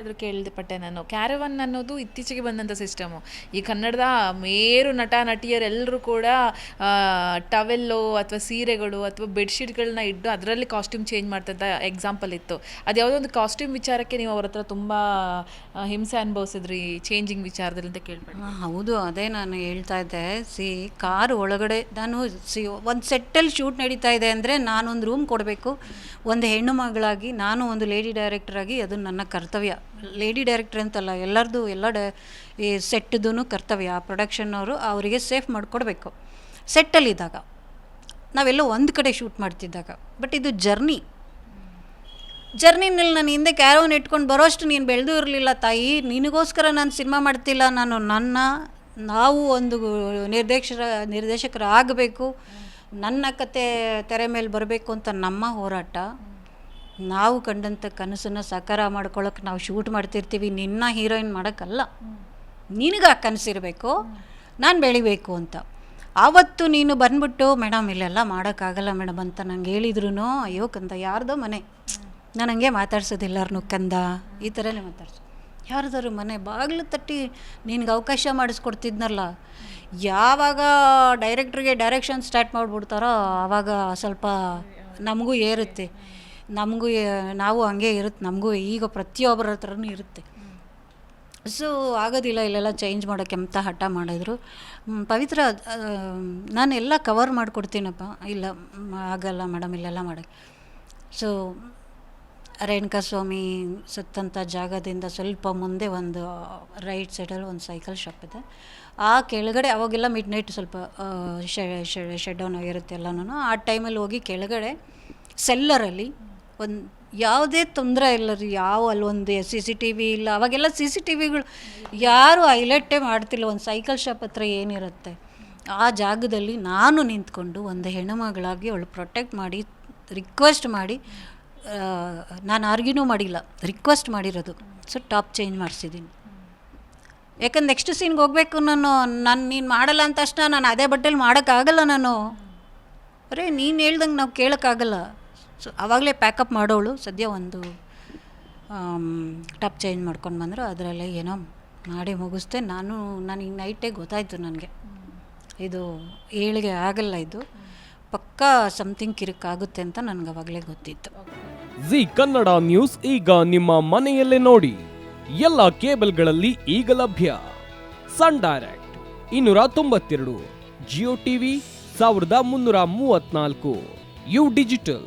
ಇದ್ರು ಕೇಳಿಪಟ್ಟೆ ನಾನು. ಕ್ಯಾರವನ್ ಅನ್ನೋದು ಇತ್ತೀಚೆಗೆ ಬಂದಂಥ ಸಿಸ್ಟಮು. ಈ ಕನ್ನಡದ ಮೇರು ನಟ ನಟಿಯರೆಲ್ಲರೂ ಕೂಡ ಟವೆಲ್ಲು ಅಥವಾ ಸೀರೆಗಳು ಅಥವಾ ಬೆಡ್ಶೀಟ್ಗಳನ್ನ ಇಟ್ಟು ಅದರಲ್ಲಿ ಕಾಸ್ಟ್ಯೂಮ್ ಚೇಂಜ್ ಮಾಡ್ತಂತ ಎಕ್ಸಾಂಪಲ್ ಇತ್ತು. ಅದು ಯಾವುದೋ ಒಂದು ಕಾಸ್ಟ್ಯೂಮ್ ವಿಚಾರಕ್ಕೆ ನೀವು ಅವ್ರ ಹತ್ರ ತುಂಬ ಹಿಂಸೆ ಅನುಭವಿಸಿದ್ರಿ ಚೇಂಜಿಂಗ್ ವಿಚಾರದಲ್ಲಿ ಅಂತ ಕೇಳ್ಪಟ್ಟೆ. ಹೌದು. ಅದೇ ನಾನು ಹೇಳ್ತಾ ಇದ್ದೆ. ಸಿ, ಕಾರ್ ಒಳಗಡೆ ನಾನು ಸಿ, ಒಂದು ಸೆಟ್ಟಲ್ಲಿ ಶೂಟ್ ನಡೀತಾ ಇದೆ ಅಂದರೆ ನಾನೊಂದು ರೂಮ್ ಕೊಡಬೇಕು. ಒಂದು ಹೆಣ್ಣು ಮಗಳಾಗಿ, ನಾನು ಒಂದು ಲೇಡಿ ಡೈರೆಕ್ಟರಾಗಿ ಅದು ನನ್ನ ಕರ್ತವ್ಯ. ಲೇಡಿ ಡೈರೆಕ್ಟ್ರ್ ಅಂತಲ್ಲ, ಎಲ್ಲರದು ಎಲ್ಲ ಡ, ಈ ಸೆಟ್ದೂ ಕರ್ತವ್ಯ. ಆ ಪ್ರೊಡಕ್ಷನ್ನವರು ಅವರಿಗೆ ಸೇಫ್ ಮಾಡಿಕೊಡ್ಬೇಕು. ಸೆಟ್ಟಲ್ಲಿದ್ದಾಗ ನಾವೆಲ್ಲ ಒಂದು ಕಡೆ ಶೂಟ್ ಮಾಡ್ತಿದ್ದಾಗ ಬಟ್ ಇದು ಜರ್ನಿ ಜರ್ನಿನಲ್ಲಿ ನಾನು ಹಿಂದೆ ಕ್ಯಾರೋನ್ ಇಟ್ಕೊಂಡು ಬರೋಷ್ಟು ನೀನು ಬೆಳೆದು ಇರಲಿಲ್ಲ ತಾಯಿ. ನಿನಗೋಸ್ಕರ ನಾನು ಸಿನಿಮಾ ಮಾಡ್ತಿಲ್ಲ. ನಾನು ನನ್ನ, ನಾವು ಒಂದು ನಿರ್ದೇಶಕರ ನಿರ್ದೇಶಕರಾಗಬೇಕು. ನನ್ನ ಕತೆ ತೆರೆ ಮೇಲೆ ಬರಬೇಕು ಅಂತ ನಮ್ಮ ಹೋರಾಟ. ನಾವು ಕಂಡಂಥ ಕನಸನ್ನು ಸಾಕಾರ ಮಾಡ್ಕೊಳ್ಳೋಕೆ ನಾವು ಶೂಟ್ ಮಾಡ್ತಿರ್ತೀವಿ, ನಿನ್ನ ಹೀರೋಯಿನ್ ಮಾಡೋಕ್ಕಲ್ಲ. ನಿನಗೆ ಆ ಕನಸಿರಬೇಕು ನಾನು ಬೆಳಿಬೇಕು ಅಂತ. ಆವತ್ತು ನೀನು ಬಂದ್ಬಿಟ್ಟು ಮೇಡಮ್ ಇಲ್ಲೆಲ್ಲ ಮಾಡೋಕ್ಕಾಗಲ್ಲ ಮೇಡಮ್ ಅಂತ ನಂಗೆ ಹೇಳಿದ್ರು ಅಯ್ಯೋ ಕಂದ, ಯಾರ್ದೋ ಮನೆ. ನಾನು ಹಂಗೆ ಮಾತಾಡ್ಸೋದಿಲ್ಲಾರನು ಕಂದ. ಈ ಥರನೇ ಮಾತಾಡ್ಸೋ ಯಾರ್ದಾರು ಮನೆ ಬಾಗಿಲು ತಟ್ಟಿ ನಿನಗೆ ಅವಕಾಶ ಮಾಡಿಸ್ಕೊಡ್ತಿದ್ನಲ್ಲ, ಯಾವಾಗ ಡೈರೆಕ್ಟ್ರಿಗೆ ಡೈರೆಕ್ಷನ್ ಸ್ಟಾರ್ಟ್ ಮಾಡಿಬಿಡ್ತಾರೋ, ಆವಾಗ ಸ್ವಲ್ಪ ನಮಗೂ ಏರುತ್ತೆ. ನಮಗೂ, ನಾವು ಹಂಗೆ ಇರುತ್ತೆ, ನಮಗೂ ಈಗ ಪ್ರತಿಯೊಬ್ಬರ ಹತ್ರನೂ ಇರುತ್ತೆ. ಸೊ ಆಗೋದಿಲ್ಲ, ಇಲ್ಲೆಲ್ಲ ಚೇಂಜ್ ಮಾಡೋಕ್ಕೆ ಅಂತ ಹಠ ಮಾಡಿದ್ರು. ಪವಿತ್ರ ನಾನು ಎಲ್ಲ ಕವರ್ ಮಾಡಿಕೊಡ್ತೀನಪ್ಪ. ಇಲ್ಲ ಆಗಲ್ಲ ಮೇಡಮ್ ಇಲ್ಲೆಲ್ಲ ಮಾಡೋಕ್ಕೆ ಸೊ ರೇಣುಕಾ ಸ್ವಾಮಿ ಸುತ್ತಂಥ ಜಾಗದಿಂದ ಸ್ವಲ್ಪ ಮುಂದೆ ಒಂದು ರೈಟ್ ಸೈಡಲ್ಲಿ ಒಂದು ಸೈಕಲ್ ಶಾಪ್ ಇದೆ. ಆ ಕೆಳಗಡೆ ಅವಾಗೆಲ್ಲ ಮಿಡ್ ನೈಟ್ ಸ್ವಲ್ಪ ಶೆಡ್ ಡೌನ್ ಆಗಿರುತ್ತೆ ಎಲ್ಲನೂ ಆ ಟೈಮಲ್ಲಿ ಹೋಗಿ ಕೆಳಗಡೆ ಸೆಲ್ಲರಲ್ಲಿ ಒಂದು ಯಾವುದೇ ತೊಂದರೆ ಇಲ್ಲ ರೀ, ಯಾವ ಅಲ್ಲೊಂದು ಸಿ ಸಿ ಟಿ ವಿ ಇಲ್ಲ. ಅವಾಗೆಲ್ಲ ಸಿ ಸಿ ಟಿ ವಿಗಳು ಯಾರು ಹೈಲೈಟೇ ಮಾಡ್ತಿಲ್ಲ, ಒಂದು ಸೈಕಲ್ ಶಾಪ್ ಹತ್ರ ಏನಿರುತ್ತೆ, ಆ ಜಾಗದಲ್ಲಿ ನಾನು ನಿಂತ್ಕೊಂಡು ಒಂದು ಹೆಣ್ಣುಮಗಳಾಗಿ ಅವಳು ಪ್ರೊಟೆಕ್ಟ್ ಮಾಡಿ, ರಿಕ್ವೆಸ್ಟ್ ಮಾಡಿ ನಾನು ಆರ್ಗ್ಯೂನೂ ಮಾಡಿಲ್ಲ, ರಿಕ್ವೆಸ್ಟ್ ಮಾಡಿರೋದು. ಸೊ, ಟಾಪ್ ಚೇಂಜ್ ಮಾಡಿಸಿದ್ದೀನಿ ಯಾಕಂದ್ರೆ ನೆಕ್ಸ್ಟ್ ಸೀನ್ಗೆ ಹೋಗಬೇಕು ನಾನು ನಾನು ನೀನು ಮಾಡಲ್ಲ ಅಂತ ತಕ್ಷಣ ನಾನು ಅದೇ ಬಟ್ಟೆಲಿ ಮಾಡೋಕ್ಕಾಗಲ್ಲ ನಾನು. ಅರೇ, ನೀನು ಹೇಳ್ದಂಗೆ ನಾವು ಕೇಳೋಕ್ಕಾಗಲ್ಲ. ಸೊ ಆವಾಗಲೇ ಪ್ಯಾಕಪ್ ಮಾಡೋಳು ಸದ್ಯ ಒಂದು ಟಾಪ್ ಚೇಂಜ್ ಮಾಡ್ಕೊಂಡು ಬಂದರು. ಅದರಲ್ಲೇ ಏನೋ ಮಾಡಿ ಮುಗಿಸ್ದೆ. ನಾನು ನನಗೆ ನೈಟೇ ಗೊತ್ತಾಯಿತು ನನಗೆ. ಇದು ಏಳಿಗೆ ಆಗಲ್ಲ ಇದು. ಪಕ್ಕಾ ಸಮಥಿಂಗ್ ಕಿರಿಕಾಗುತ್ತೆ ಅಂತ ನನಗೆ ಅವಾಗಲೇ ಗೊತ್ತಿತ್ತು. ಜಿ ಕನ್ನಡ ನ್ಯೂಸ್ ಈಗ ನಿಮ್ಮ ಮನೆಯಲ್ಲೇ ನೋಡಿ. ಎಲ್ಲ ಕೇಬಲ್ಗಳಲ್ಲಿ ಈಗ ಲಭ್ಯ. ಸನ್ ಡೈರೆಕ್ಟ್ ಇನ್ನೂರ ತೊಂಬತ್ತೆರಡು, ಜಿಯೋ ಟಿವಿ ಸಾವಿರದ ಮುನ್ನೂರ ಮೂವತ್ನಾಲ್ಕು ಯು ಡಿಜಿಟಲ್.